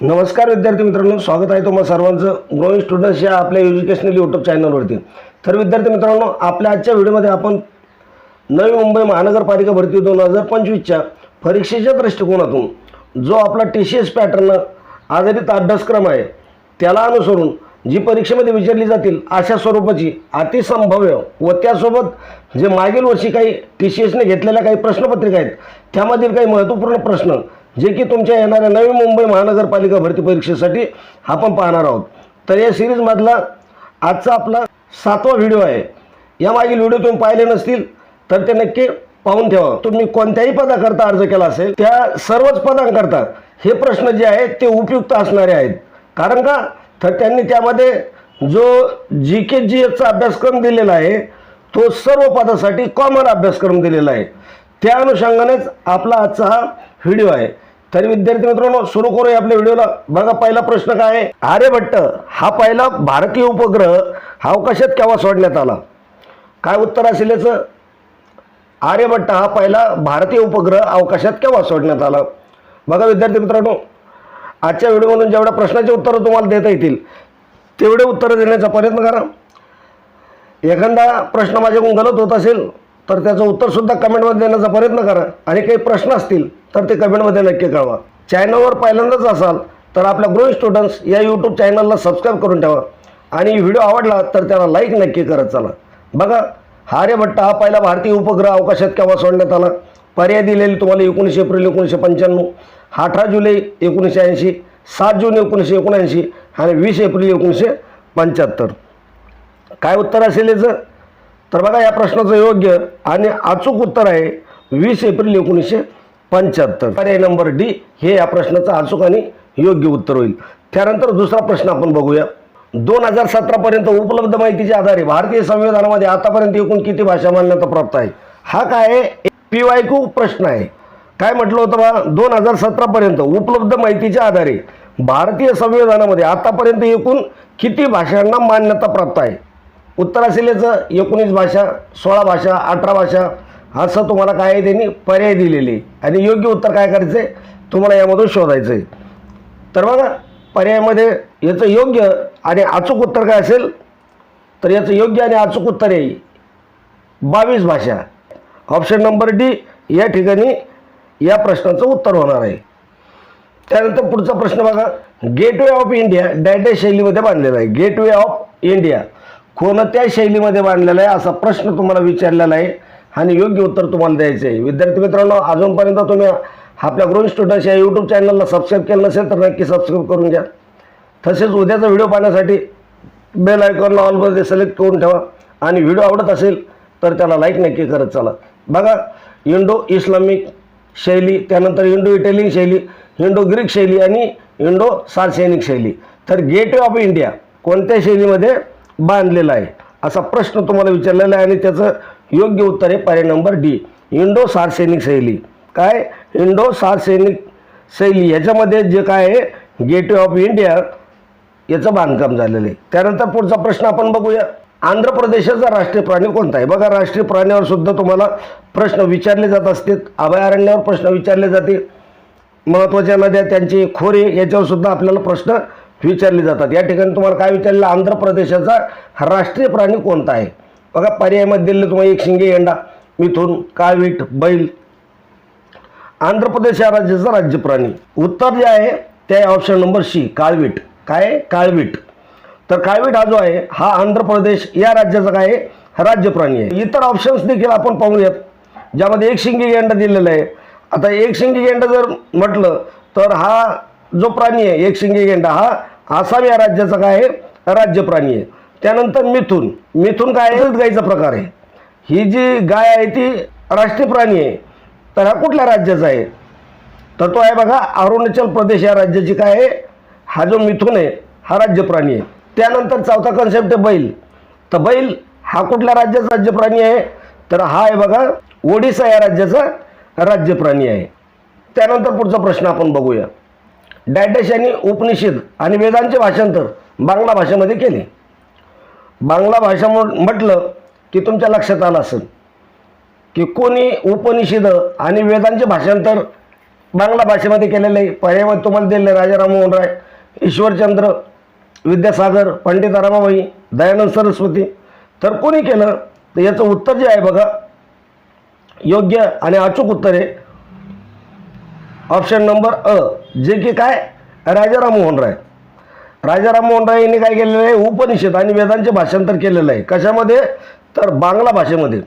नमस्कार विद्यार्थी मित्रांनो स्वागत आहे तुम्हाला सर्वांचं. ग्रोईंग स्टुडंट्स या आपल्या एज्युकेशनल यूट्यूब चॅनलवरती तर विद्यार्थी मित्रांनो आपल्या आजच्या व्हिडिओमध्ये आपण नवी मुंबई महानगरपालिका भरती दोन हजार पंचवीसच्या परीक्षेच्या दृष्टिकोनातून जो आपला टी सी एस पॅटर्न आधारित अभ्यासक्रम आहे त्याला अनुसरून जी परीक्षेमध्ये विचारली जातील अशा स्वरूपाची अतिसंभाव्य व त्यासोबत जे मागील वर्षी काही टी सी एसने घेतलेल्या काही प्रश्नपत्रिका आहेत त्यामधील काही महत्त्वपूर्ण प्रश्न जे की तुमच्या येणाऱ्या नवी मुंबई महानगरपालिका भरती परीक्षेसाठी आपण पाहणार आहोत. तर या सिरीजमधला आजचा आपला सातवा व्हिडिओ आहे. यामागील व्हिडिओ तुम्ही पाहिले नसतील तर ते नक्की पाहून ठेवा. तुम्ही कोणत्याही पदाकरता अर्ज केला असेल त्या सर्वच पदांकरता हे प्रश्न जे आहेत ते उपयुक्त असणारे आहेत. कारण का? तर त्यांनी त्यामध्ये जो जी के जी एसचा अभ्यासक्रम दिलेला आहे तो सर्व पदासाठी कॉमन अभ्यासक्रम दिलेला आहे. त्या अनुषंगानेच आपला आजचा हा व्हिडिओ आहे. तर विद्यार्थी मित्रांनो सुरू करूया आपल्या व्हिडिओला. बघा पहिला प्रश्न काय आहे? आर्यभट्ट हा पहिला भारतीय उपग्रह हा अवकाशात केव्हा सोडण्यात आला? काय उत्तर असेल याचं? आर्यभट्ट हा पहिला भारतीय उपग्रह अवकाशात केव्हा सोडण्यात आला? बघा विद्यार्थी मित्रांनो आजच्या व्हिडिओमधून जेवढ्या प्रश्नाचे उत्तरं तुम्हाला देता येतील तेवढे उत्तरं देण्याचा प्रयत्न करा. एखादा प्रश्न माझ्याकडून गलत होत असेल तर त्याचं उत्तरसुद्धा कमेंटमध्ये देण्याचा प्रयत्न करा. आणि काही प्रश्न असतील तर ते कमेंटमध्ये नक्की कळवा. चॅनलवर पहिल्यांदाच असाल तर आपल्या ग्रोईंग स्टुडंट्स या यूट्यूब चॅनलला सबस्क्राईब करून ठेवा. आणि व्हिडिओ आवडला तर त्याला लाईक नक्की करत चला. बघा आर्यभट्ट हा पहिला भारतीय उपग्रह अवकाशात केव्हा सोडण्यात आला? पर्याय दिलेली तुम्हाला एकोणीसशे एप्रिल एकोणीसशे पंच्याण्णव अठरा जुलै एकोणीसशे ऐंशी सात जून एकोणीसशे एकोणऐंशी आणि वीस एप्रिल एकोणीसशे पंच्याहत्तर. काय उत्तर असेल याचं? तर बघा या प्रश्नाचं योग्य आणि अचूक उत्तर आहे वीस एप्रिल एकोणीसशे पंच्याहत्तर. पर्याय नंबर डी हे या प्रश्नाचं अचूक आणि योग्य उत्तर होईल. त्यानंतर दुसरा प्रश्न आपण बघूया. दोन हजार सतरापर्यंत उपलब्ध माहितीच्या आधारे भारतीय संविधानामध्ये आतापर्यंत एकूण किती भाषा मान्यता प्राप्त आहे? हा काय आहे? पी वाय क्यू प्रश्न आहे. काय म्हटलं होतं बा? दोन हजार सतरापर्यंत उपलब्ध माहितीच्या आधारे भारतीय संविधानामध्ये आतापर्यंत एकूण किती भाषांना मान्यता प्राप्त आहे? उत्तर असेल याचं एकोणीस भाषा सोळा भाषा अठरा भाषा असं तुम्हाला काय आहे त्यांनी पर्याय दिलेले. आणि योग्य उत्तर काय करायचं आहे तुम्हाला यामधून शोधायचं आहे तर बघा पर्यायामध्ये याचं योग्य आणि अचूक उत्तर काय असेल? तर याचं योग्य आणि अचूक उत्तर आहे बावीस भाषा. ऑप्शन नंबर डी या ठिकाणी या प्रश्नाचं उत्तर होणार आहे. त्यानंतर पुढचा प्रश्न बघा गेटवे ऑफ इंडिया डॅडे शैलीमध्ये बांधलेला आहे. Gateway of India. कोणत्या शैलीमध्ये बांधलेला आहे असा प्रश्न तुम्हाला विचारलेला आहे. आणि योग्य उत्तर तुम्हाला द्यायचं आहे. विद्यार्थी मित्रांनो अजूनपर्यंत तुम्ही आपल्या ग्रोन स्टुडंट्स या यूट्यूब चॅनलला सबस्क्राईब केलं नसेल तर नक्की सबस्क्राईब करून घ्या. तसेच उद्याचा व्हिडिओ पाहण्यासाठी बेल आयकॉनला ऑलमध्ये सिलेक्ट करून ठेवा. आणि व्हिडिओ आवडत असेल तर त्याला लाईक नक्की करत चला. बघा इंडो इस्लामिक शैली त्यानंतर इंडो इटालियन शैली इंडो ग्रीक शैली आणि इंडो सार्सेनिक शैली. तर गेटवे ऑफ इंडिया कोणत्या शैलीमध्ये बांधलेला आहे. असा प्रश्न तुम्हाला विचारलेला आहे आणि त्याचं योग्य उत्तर आहे पर्याय नंबर डी. इंडो सार्सेनिक शैली काय? इंडो सार्सेनिक शैली याच्यामध्ये जे काय आहे गेटवे ऑफ इंडिया याचं बांधकाम झालेलं आहे. त्यानंतर पुढचा प्रश्न आपण बघूया. आंध्र प्रदेशाचा राष्ट्रीय प्राणी कोणता आहे? बघा राष्ट्रीय प्राण्यावर सुद्धा तुम्हाला प्रश्न विचारले जात असतील. अभयारण्यावर प्रश्न विचारले जाते महत्त्वाच्या नद्या त्यांचे खोरे याच्यावर सुद्धा आपल्याला प्रश्न विचारले जातात. या ठिकाणी तुम्हाला काय विचारलं? आंध्र प्रदेशाचा राष्ट्रीय प्राणी कोणता आहे? बघा पर्यायामध्ये दिलेलं तुम्हाला एक शिंगे येंडा मिथून कावीट बैल. आंध्र प्रदेश या राज्याचा राज्य प्राणी. उत्तर जे आहे ते ऑप्शन नंबर सी काळवीट. काय? काळवीट. तर काळवीट हा जो आहे हा आंध्र प्रदेश या राज्याचा काय आहे? राज्य प्राणी आहे. इतर ऑप्शन्स देखील आपण पाहूयात ज्यामध्ये एक शिंगी गेंडा दिलेला आहे. आता एक शिंगी गेंडा जर म्हटलं तर हा जो प्राणी आहे एक शिंगी गेंडा हा आसाम या राज्याचा काय आहे? राज्य प्राणी आहे. त्यानंतर मिथून. मिथून काय आहे? गाईचा प्रकार आहे. ही जी गाय आहे ती राष्ट्रीय प्राणी आहे. तर हा कुठल्या राज्याचा आहे? तर तो आहे बघा अरुणाचल प्रदेश या राज्याची काय आहे? हा जो मिथून आहे हा राज्य प्राणी आहे. त्यानंतर चौथा कन्सेप्ट आहे बैल. तर बैल हा कुठल्या राज्याचा राज्य प्राणी आहे? तर हा आहे बघा ओडिसा या राज्याचा राज्य प्राणी आहे. त्यानंतर पुढचा प्रश्न आपण बघूया. डॅडॅश यांनी उपनिषद आणि वेदांचे भाषांतर बांगला भाषेमध्ये केले. बांगला भाषा म्हटलं की तुमच्या लक्षात आलं असेल की कोणी उपनिषद आणि वेदांचे भाषांतर बांगला भाषेमध्ये केलेलं आहे. पर्यावरण तुम्हाला दिलेलं राजा राममोहन राय ईश्वरचंद्र विद्यासागर पंडित रामाबाई दयानंद सरस्वती. तर कोणी केलं? तर याचं उत्तर जे आहे बघा योग्य आणि अचूक उत्तर आहे. ऑप्शन नंबर अ जे की काय? राजा राममोहन राय राजा राममोहन राय यांनी काय केलेलं आहे? उपनिषद आणि वेदांचे भाषांतर केलेलं आहे. कशामध्ये? तर बांगला भाषेमध्ये.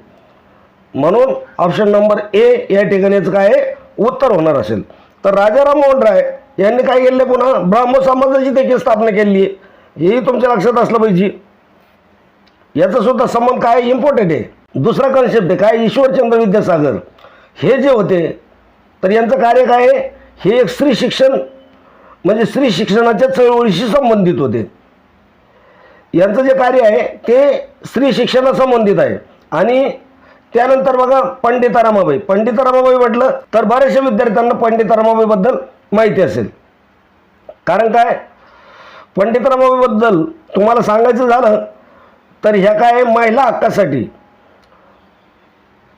म्हणून ऑप्शन नंबर ए या ठिकाणीचं काय आहे? उत्तर होणार असेल. तर राजा राममोहन राय यांनी काय केलं पुन्हा? ब्राह्मण समाजाची देखील स्थापना केलेली आहे. हेही तुमच्या लक्षात असलं पाहिजे. याचा सुद्धा संबंध काय? इम्पॉर्टंट आहे. दुसरा कन्सेप्ट आहे. काय? ईश्वरचंद्र विद्यासागर. हे जे होते तर यांचं कार्य काय आहे? हे एक स्त्री शिक्षण म्हणजे स्त्री शिक्षणाच्या चळवळीशी संबंधित होते. यांचं जे कार्य आहे ते स्त्री शिक्षणासंबंधित आहे. आणि त्यानंतर बघा पंडिता रमाबाई पंडिता रमाबाई म्हटलं तर बऱ्याचशा विद्यार्थ्यांना पंडिता रमाबाईबद्दल माहिती असेल. कारण काय? पंडित रमाबाईबद्दल तुम्हाला सांगायचं झालं तर ह्या काय आहे, महिला हक्कासाठी.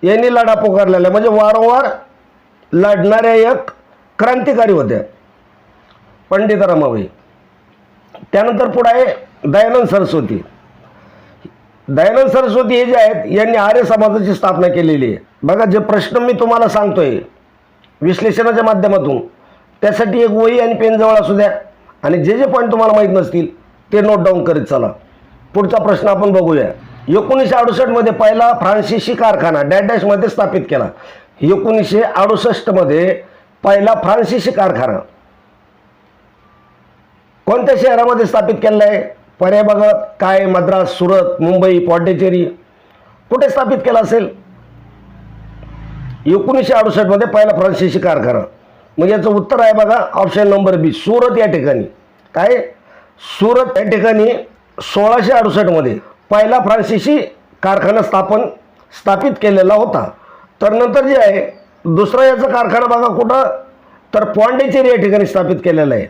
यांनी लढा पुकारलेला आहे. म्हणजे वारंवार लढणाऱ्या एक क्रांतिकारी होत्या. पंडित रमाबाई त्यानंतर पुढे आहे दयानंद सरस्वती. दयानंद सरस्वती हे जे आहेत यांनी आर्य समाजाची स्थापना केलेली आहे. बघा जे प्रश्न मी तुम्हाला सांगतोय विश्लेषणाच्या माध्यमातून त्यासाठी एक वही आणि पेनजवळ असू द्या. आणि जे जे पॉईंट तुम्हाला माहीत नसतील ते नोट डाऊन करीत चला. पुढचा प्रश्न आपण बघूया. एकोणीसशे अडुसष्टमध्ये पहिला फ्रान्सिसी कारखाना डॅश डॅशमध्ये स्थापित केला. एकोणीसशे अडुसष्टमध्ये पहिला फ्रान्सिसी कारखाना. कोणत्या शहरामध्ये स्थापित केलेला आहे? पर्याय बघा काय? मद्रास सुरत मुंबई पॉंडेचेरी. कुठे स्थापित केला असेल? एकोणीसशे अडुसष्टमध्ये पहिला फ्रान्सिसी कारखाना. मग याचं उत्तर आहे बघा ऑप्शन नंबर बी सुरत या ठिकाणी. काय? सुरत या ठिकाणी सोळाशे अडुसष्टमध्ये पहिला फ्रान्सिसी कारखाना स्थापन स्थापित केलेला होता. तर नंतर जे आहे दुसरा याचा कारखाना बघा कुठं? तर पॉंडेचेरी या ठिकाणी स्थापित केलेला आहे.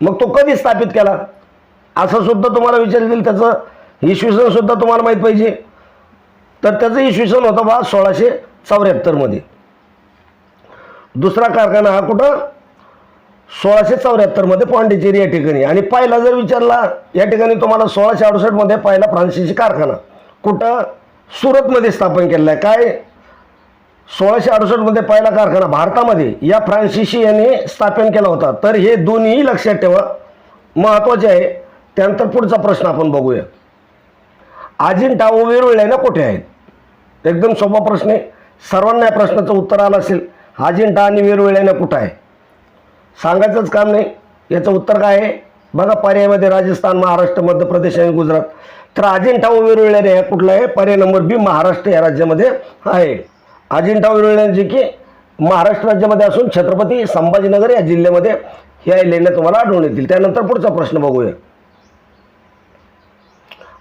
मग तो कधी स्थापित केला? असं सुद्धा तुम्हाला विचारतील त्याचं इसवी सन सुद्धा तुम्हाला माहीत पाहिजे. तर त्याचं इसवी सन होतं बा सोळाशे चौऱ्याहत्तरमध्ये दुसरा कारखाना हा कुठं? सोळाशे चौऱ्याहत्तरमध्ये पॉंडिचेरी या ठिकाणी. आणि पहिला जर विचारला या ठिकाणी तुम्हाला सोळाशे अडुसष्टमध्ये पहिला फ्रान्सिसी कारखाना कुठं? सुरतमध्ये स्थापन केलेला आहे. काय? सोळाशे अडुसष्टमध्ये पहिला कारखाना भारतामध्ये या फ्रान्सिसी यांनी स्थापन केला होता. तर हे दोन्ही लक्षात ठेवा. महत्त्वाचे आहे त्यानंतर पुढचा प्रश्न आपण बघूया. अजिंठा व वेरुळल्यानं कुठे आहेत? एकदम सोपा प्रश्न आहे. सर्वांना या प्रश्नाचं उत्तर आलं असेल. अजिंठा आणि वेरुळल्यानं कुठं आहे? सांगायचंच काम नाही. याचं उत्तर काय आहे? बघा पर्यायमध्ये राजस्थान महाराष्ट्र मध्य प्रदेश आणि गुजरात. तर अजिंठा व वेरुळ्याने ह्या कुठला आहे? पर्याय नंबर बी महाराष्ट्र या राज्यामध्ये आहे. अजिंठा वेरुळल्याने की महाराष्ट्र राज्यामध्ये असून छत्रपती संभाजीनगर या जिल्ह्यामध्ये ह्या लेण्या तुम्हाला आढळून येतील. त्यानंतर पुढचा प्रश्न बघूया.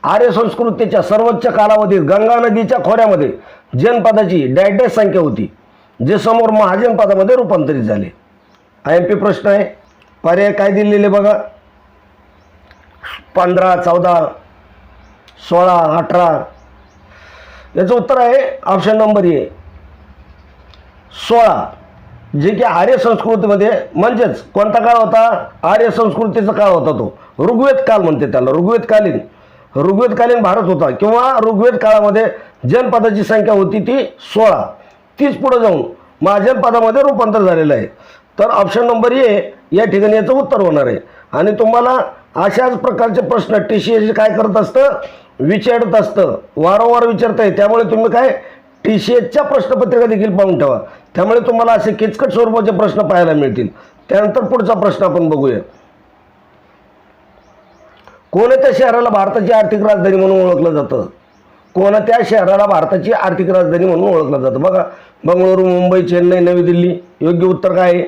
आर्य संस्कृतीच्या सर्वोच्च कालावधीत गंगा नदीच्या खोऱ्यामध्ये जनपदाची डॅश संख्या होती जे समोर महाजनपदामध्ये रूपांतरित झाले. आय एम पी प्रश्न आहे. पर्याय काय दिलेले बघा. पंधरा चौदा सोळा अठरा. याचं उत्तर आहे ऑप्शन नंबर ए. सोळा. जे की आर्य संस्कृतीमध्ये म्हणजेच कोणता काळ होता? आर्य संस्कृतीचा काळ होता तो. ऋग्वेद काल म्हणते त्याला. ऋग्वेदकालीन. ऋग्वेदकालीन भारत होता किंवा ऋग्वेद काळामध्ये जनपदाची संख्या होती ती सोळा. तीच पुढं जाऊन महाजनपदामध्ये रूपांतर झालेलं आहे. तर ऑप्शन नंबर ए या ठिकाणी याचं उत्तर होणार आहे. आणि तुम्हाला अशाच प्रकारचे प्रश्न टी सी एचे काय करत असतं? विचारत असतं. वारंवार विचारत आहे त्यामुळे तुम्ही काय? टी सी एचच्या प्रश्नपत्रिका देखील पाहून ठेवा. त्यामुळे तुम्हाला असे किचकट स्वरूपाचे प्रश्न पाहायला मिळतील. त्यानंतर पुढचा प्रश्न आपण बघूया. कोणत्या शहराला भारताची आर्थिक राजधानी म्हणून ओळखलं जातं? कोणत्या शहराला भारताची आर्थिक राजधानी म्हणून ओळखलं जातं? बघा बंगळुरू मुंबई चेन्नई नवी दिल्ली योग्य उत्तर काय आहे?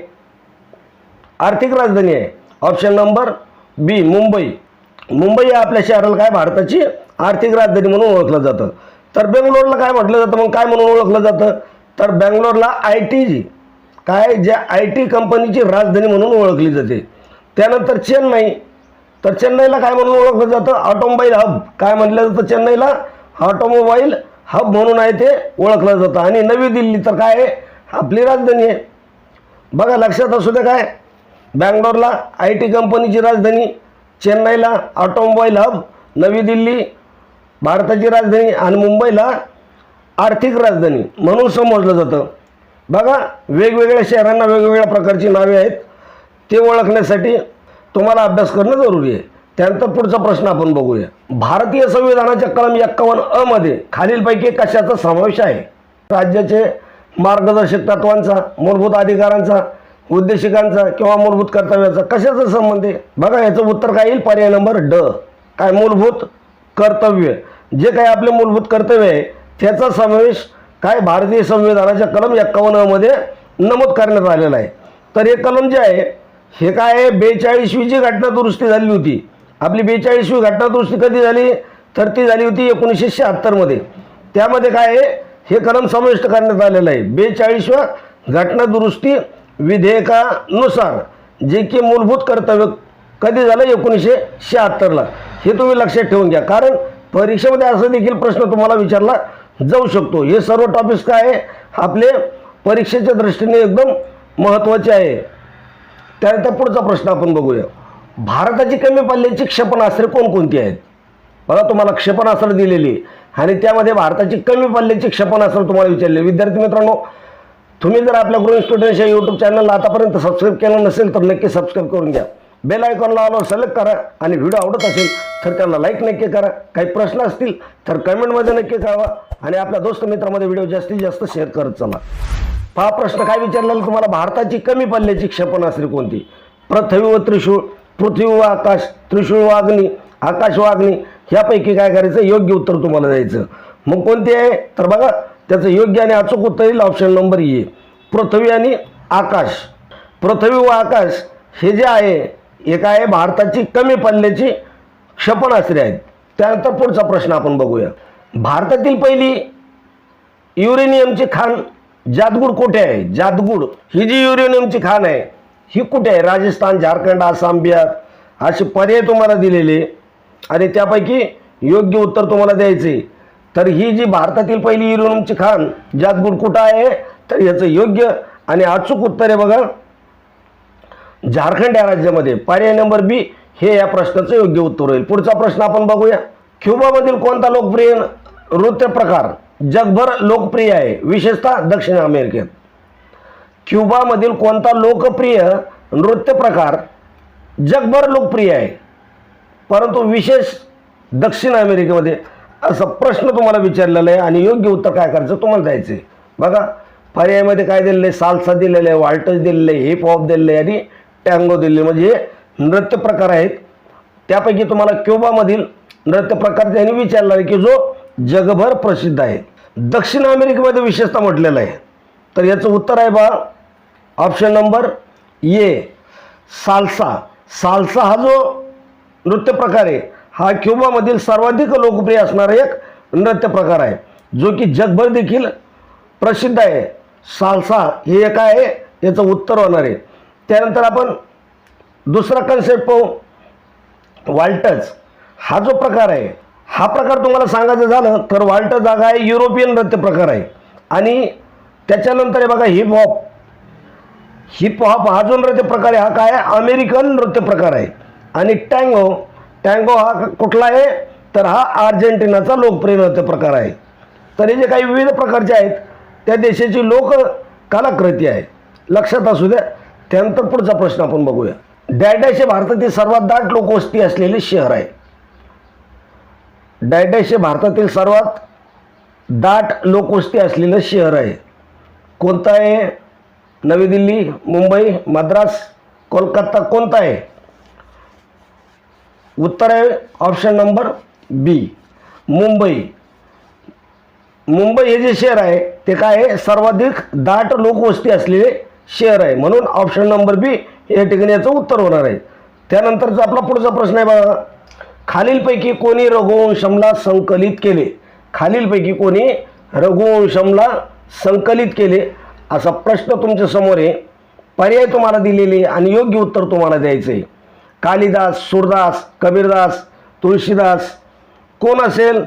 आर्थिक राजधानी आहे. Option number B Mumbai. Mumbai या आपल्या शहराला काय? भारताची आर्थिक राजधानी म्हणून ओळखलं जातं. तर बेंगलोरला काय म्हटलं जातं? मग काय म्हणून ओळखलं जातं? तर बँगलोरला आय टी जी काय ज्या आय टी कंपनीची राजधानी म्हणून ओळखली जाते. त्यानंतर चेन्नई तर चेन्नईला काय म्हणून ओळखलं जातं? Automobile hub. काय म्हटलं जातं चेन्नईला? ऑटोमोबाईल हब म्हणून आहे ते ओळखलं जातं. आणि नवी दिल्ली तर काय आहे? आपली राजधानी आहे. बघा लक्षात असू द्या काय? बँगलोरला आय टी कंपनीची राजधानी चेन्नईला ऑटोमोबाईल हब नवी दिल्ली भारताची राजधानी आणि मुंबईला आर्थिक राजधानी म्हणून समजलं जातं. बघा वेगवेगळ्या शहरांना वेगवेगळ्या प्रकारची नावे आहेत. ते ओळखण्यासाठी तुम्हाला अभ्यास करणं जरुरी आहे. त्यानंतर पुढचा प्रश्न आपण बघूया. भारतीय संविधानाच्या कलम एक्कावन्न अ मध्ये खालीलपैकी कशाचा समावेश आहे? राज्याचे मार्गदर्शक तत्वांचा मूलभूत अधिकारांचा उद्देशिकांचा किंवा मूलभूत कर्तव्याचा कशाचा संबंध आहे? बघा याचं उत्तर काय येईल? पर्याय नंबर ड. काय मूलभूत कर्तव्य? जे काही आपले मूलभूत कर्तव्य आहे त्याचा समावेश काय भारतीय संविधानाच्या कलम एक्कावन्न नमूद करण्यात आलेला आहे. तर हे कलम जे आहे हे काय आहे? बेचाळीसवी जी घटना दुरुस्ती झाली होती. आपली बेचाळीसवी घटना दुरुस्ती कधी झाली? तर ती झाली होती एकोणीसशे शहात्तरमध्ये. त्यामध्ये काय आहे? हे कलम समाविष्ट करण्यात आलेलं आहे. बेचाळीसव्या घटना दुरुस्ती विधेयकानुसार जे की मूलभूत कर्तव्य कधी झालं? एकोणीसशे शहात्तरला. हे तुम्ही लक्षात ठेवून घ्या. कारण परीक्षेमध्ये असा देखील प्रश्न तुम्हाला विचारला जाऊ शकतो. हे सर्व टॉपिक्स काय आहे? आपले परीक्षेच्या दृष्टीने एकदम महत्त्वाचे आहे. त्यानंतर पुढचा प्रश्न आपण बघूया. भारताची कमी पल्ल्याची क्षेपणास्त्रे कोणकोणती आहेत? बघा तुम्हाला क्षेपणास्त्र दिलेली. आहे. आणि त्यामध्ये भारताची कमी पल्ल्याची क्षेपणास्त्र तुम्हाला विचारले. विद्यार्थी मित्रांनो तुम्ही जर आपल्या ग्रुप स्टुडंट्स या यूट्यूब चॅनलला आतापर्यंत सबस्क्राईब केलं नसेल तर नक्की सबस्क्राईब करून घ्या. बेल आयकॉनला आलो सिलेक्ट करा आणि व्हिडिओ आवडत असेल तर त्याला लाईक नक्की करा. काही प्रश्न असतील तर कमेंटमध्ये नक्की कळवा आणि आपल्या दोस्त मित्रामध्ये व्हिडिओ जास्तीत जास्त शेअर करत चला. हा प्रश्न काय विचारलेला तुम्हाला? भारताची कमी पल्ल्याची क्षेपणास्त्री कोणती? पृथ्वी व त्रिशूळ पृथ्वी व आकाश त्रिशूळ व अग्नी आकाश व अग्नी ह्यापैकी काय करायचं? योग्य उत्तर तुम्हाला द्यायचं. मग कोणते आहे? तर बघा त्याचं योग्य आणि अचूक उत्तर येईल ऑप्शन नंबर ए. पृथ्वी आणि आकाश. पृथ्वी व आकाश हे जे आहे एक आहे भारताची कमी पल्ल्याची क्षेपणास्त्रे आहेत. त्यानंतर पुढचा प्रश्न आपण बघूया. भारतातील पहिली युरेनियमची खाण जादगुड कुठे आहे? जादगुड ही जी युरेनियमची खाण आहे ही कुठे आहे? राजस्थान झारखंड आसाम बिहार असे पर्याय तुम्हाला दिलेले. आणि त्यापैकी योग्य उत्तर तुम्हाला द्यायचे. तर ही जी भारतातील पहिली युरेनियमची खाण जादगुड कुठं आहे? तर याचं योग्य आणि अचूक उत्तर आहे बघा. झारखंड या राज्यामध्ये. पर्याय नंबर बी हे या प्रश्नाचं योग्य उत्तर होईल. पुढचा प्रश्न आपण बघूया. क्युबामधील कोणता लोकप्रिय नृत्य प्रकार जगभर लोकप्रिय आहे? विशेषतः दक्षिण अमेरिकेत. क्युबामधील कोणता लोकप्रिय नृत्य प्रकार जगभर लोकप्रिय आहे? परंतु विशेष दक्षिण अमेरिकेमध्ये असा प्रश्न तुम्हाला विचारलेला आहे आणि योग्य उत्तर काय करायचं तुम्हाला द्यायचं आहे बघा पर्यायामध्ये काय दिलेलं आहे? सालसा दिलेलं आहे वाल्टस दिलेलं आहे हिप हॉप दिलेलं आहे आणि टँगो दिलेले म्हणजे नृत्य प्रकार आहेत. त्यापैकी तुम्हाला क्युबामधील नृत्य प्रकार त्यांनी विचारला आहे की जो जगभर प्रसिद्ध आहे. दक्षिण अमेरिकेमध्ये विशेषतः म्हटलेलं आहे. तर याचं उत्तर आहे बा option number A salsa. Salsa हा जो नृत्य प्रकार आहे हा क्युबामधील सर्वाधिक लोकप्रिय असणारा एक नृत्य प्रकार आहे. जो की जगभर देखील प्रसिद्ध आहे. साल्सा हे एक आहे याचं उत्तर होणार आहे. त्यानंतर आपण दुसरा कन्सेप्ट पाहू. वाल्टज हा जो प्रकार आहे हा प्रकार तुम्हाला सांगायचं झालं तर वाल्टज जागा आहे युरोपियन नृत्य प्रकार आहे. आणि त्याच्यानंतर आहे बघा हिपहॉप हिपहॉप हा जो नृत्य प्रकार आहे हा काय आहे? अमेरिकन नृत्य प्रकार आहे. आणि टँगो टँगो हा कुठला आहे? तर हा अर्जेंटिनाचा लोकप्रिय नृत्य प्रकार आहे. तर हे जे काही विविध प्रकारचे आहेत त्या देशाची लोक कलाकृती आहे. लक्षात असू द्या. त्यानंतर पुढचा प्रश्न आपण बघूया. डॅडॅश हे भारतातील सर्वात दाट लोकवस्ती असलेले शहर आहे. डॅडॅश हे भारतातील सर्वात दाट लोकवस्ती असलेलं शहर आहे. कोणतं आहे? नवी दिल्ली मुंबई मद्रास कोलकाता कोणता आहे? उत्तर आहे option number B Mumbai. Mumbai हे जे शहर आहे ते काय आहे? सर्वाधिक दाट लोकवस्ती असलेले शेअर आहे. म्हणून ऑप्शन नंबर बी या ठिकाणी याचं उत्तर होणार आहे. त्यानंतरचा आपला पुढचा प्रश्न आहे बघा. खालीलपैकी कोणी रघुवंशमला संकलित केले? खालीलपैकी कोणी रघुवंशमला संकलित केले? असा प्रश्न तुमच्यासमोर आहे. पर्याय तुम्हाला दिलेले आणि योग्य उत्तर तुम्हाला द्यायचं आहे. कालिदास सूरदास कबीरदास तुळशीदास कोण असेल?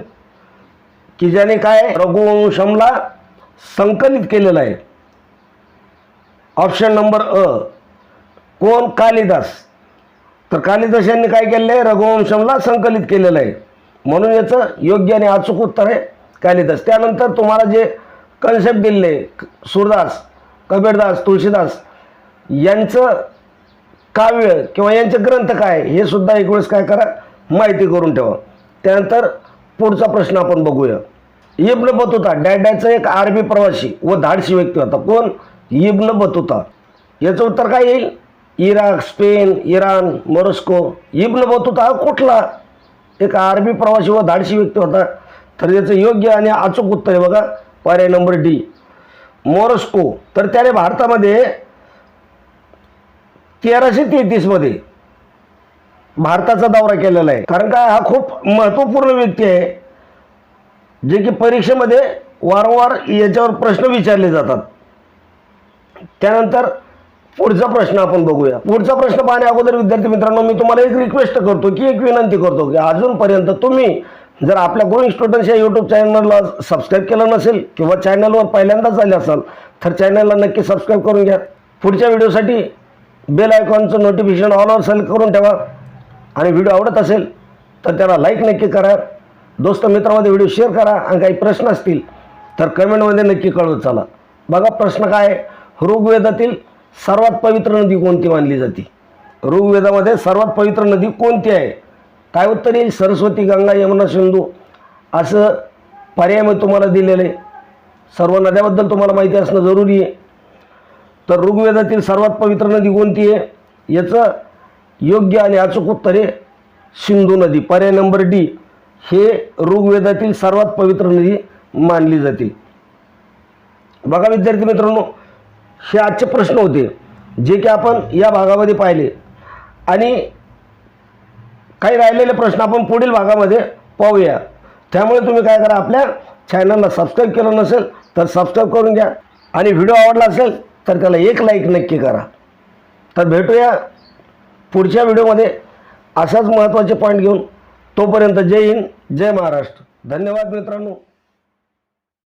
की ज्याने काय? रघुवंशमला संकलित केलेलं आहे. ऑप्शन नंबर अ कोण कालिदास? तर कालिदास यांनी काय केलेलं आहे? रघुवंशमला संकलित केलेलं आहे. म्हणून याचं योग्य आणि अचूक उत्तर आहे कालिदास. त्यानंतर तुम्हाला जे कन्सेप्ट दिले सूरदास कबीरदास तुळशीदास यांचं काव्य किंवा यांचे ग्रंथ काय हे सुद्धा एक वेळेस काय करा माहिती करून ठेवा. त्यानंतर पुढचा प्रश्न आपण बघूया. इब्न बतुता डॅडॅचा एक आरबी प्रवासी व धाडशी व्यक्ती होता. कोण? इब्न बतुता याचं उत्तर काय येईल? Iraq Spain Iran Morocco. Ibn Battuta हा कुठला? एक आरबी प्रवासी व धाडशी व्यक्ती होता. तर याचं योग्य आणि अचूक उत्तर आहे बघा. पर्याय नंबर डी. मोरस्को. तर त्याने भारतामध्ये तेराशे तेहतीसमध्ये भारताचा दौरा केलेला आहे. कारण का? हा खूप महत्त्वपूर्ण व्यक्ती आहे. जे की परीक्षेमध्ये वारंवार याच्यावर प्रश्न विचारले जातात. त्यानंतर पुढचा प्रश्न आपण बघूया. पुढचा प्रश्न पाहण्या अगोदर विद्यार्थी मित्रांनो मी तुम्हाला एक रिक्वेस्ट करतो की एक विनंती करतो की अजूनपर्यंत तुम्ही जर आपल्या ग्रोईंग स्टुडंट्स या यूट्यूब चॅनलला सबस्क्राईब केलं नसेल किंवा चॅनलवर पहिल्यांदाच आले असाल तर चॅनलला नक्की सबस्क्राईब करून घ्या. पुढच्या व्हिडिओसाठी बेल आयकॉनचं नोटिफिकेशन ऑलवर सिलेक्ट करून ठेवा. आणि व्हिडिओ आवडत असेल तर त्याला लाईक नक्की करा. दोस्त मित्रामध्ये व्हिडिओ शेअर करा. आणि काही प्रश्न असतील तर कमेंटमध्ये नक्की कळवत चला. बघा प्रश्न काय आहे? ऋग्वेदातील सर्वात पवित्र नदी कोणती मानली जाते? ऋग्वेदामध्ये सर्वात पवित्र नदी कोणती आहे? काय उत्तर येईल? सरस्वती गंगा यमुना सिंधू. असं पर्याय मी तुम्हाला दिलेलं आहे. सर्व नद्याबद्दल तुम्हाला माहिती असणं जरुरी आहे. तर ऋग्वेदातील सर्वात पवित्र नदी कोणती आहे? याचं योग्य आणि अचूक उत्तर आहे सिंधू नदी. पर्याय नंबर डी. हे ऋग्वेदातील सर्वात पवित्र नदी मानली जाते. बघा विद्यार्थी मित्रांनो हे आजचे प्रश्न होते जे की आपण या भागामध्ये पाहिले. आणि काही राहिलेले प्रश्न आपण पुढील भागामध्ये पाहूया. त्यामुळे तुम्ही काय करा आपल्या चॅनलला सबस्क्राईब केलं नसेल तर सबस्क्राईब करून घ्या. आणि व्हिडिओ आवडला असेल तर त्याला एक लाईक नक्की करा. तर भेटूया पुढच्या व्हिडिओमध्ये असाच महत्त्वाचे पॉईंट घेऊन तोपर्यंत जय हिंद जय महाराष्ट्र. धन्यवाद मित्रांनो.